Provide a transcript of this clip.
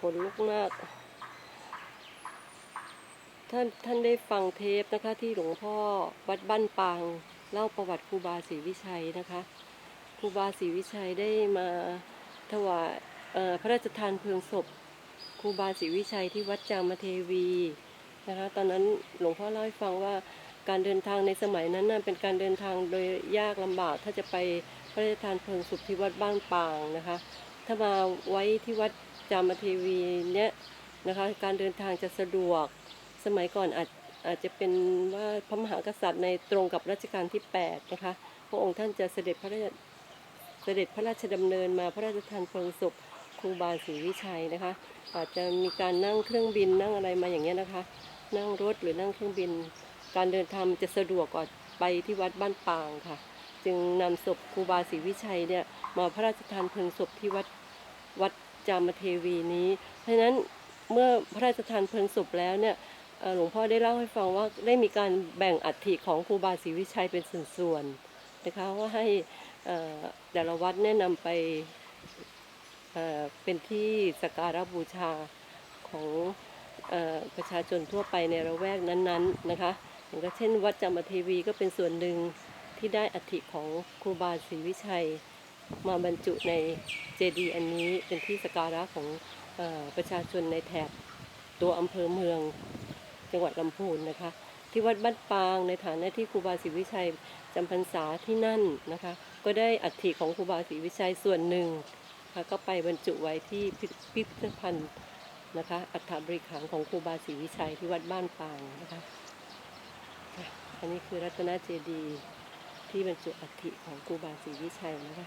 ขนลุกมาก ท่านท่านได้ฟังเทปนะคะ ที่หลวงพ่อวัดบ้านปางเล่าประวัติครูบาศรีวิชัยนะคะครูบาศรีวิชัยได้มาถวายพระราชทานเพลิงศพครูบาศรีวิชัยที่วัดจามเทวีนะคะตอนนั้นหลวงพ่อเล่าให้ฟังว่าการเดินทางในสมัยนั้นนะเป็นการเดินทางโดยยากลำบาก ถ้าจะไปพระราชทานเพลิงศพที่วัดบ้านปางนะคะ ถ้ามาไว้ที่วัด จามเทวีเนี่ยนะคะการเดินทางจะสะดวกสมัยก่อนอาจอาจจะเป็นว่าพระมหากษัตริย์ในตรงกับรัชกาลที่8นะคะพระองค์ท่านจะเสด็จพระราชเสด็จพระราชดำเนินมาพระราชทานเพลิงศพครูบาศรีวิชัยนะคะ อาจจะมีการนั่งเครื่องบินนั่งอะไรมาอย่างเงี้ยนะคะ นั่งรถหรือนั่งเครื่องบิน การเดินทางจะสะดวกกว่าไปที่วัดบ้านปางค่ะ จึงนำศพครูบาศรีวิชัยเนี่ยมาพระราชทานเพลิงศพที่วัดวัด จามเทวีนี้ เพราะฉะนั้นเมื่อพระราชทานเพลิงศพแล้วเนี่ยหลวงพ่อได้เล่าให้ฟังว่าได้มีการแบ่งอัฐิของครูบาศรีวิชัยเป็นส่วนๆนะคะว่าให้แต่ละวัดแนะนำไปเป็นที่สักการะบูชาของอประชาชนทั่วไปในระแวกนั้นๆนะคะอย่างเช่น วัดจามเทวีก็เป็นส่วนหนึ่งที่ได้อัฐิของครูบาศรีวิชัย มาบรรจุในเจดีย์อันนี้เป็นที่สการะของอประชาชนในแถบตัวอำเภอเมืองจังหวัดลำพูนนะคะ ที่วัดบ้านปางในฐานะที่ครูบาศรีวิชัยจำพรรษาที่นั่นนะคะ ก็ได้อัฐิของครูบาศรีวิชัยส่วนหนึ่งนะะก็ไปบรรจุไว้ที่พิพิธภัณฑ์นะคะ อัฐบริขารของครูบาศรีวิชัยที่วัดบ้านปางนะคะอันนี้คือรัตนเจดีย์ที่บรรจุอัฐิของครูบาศรีวิชัยนะคะ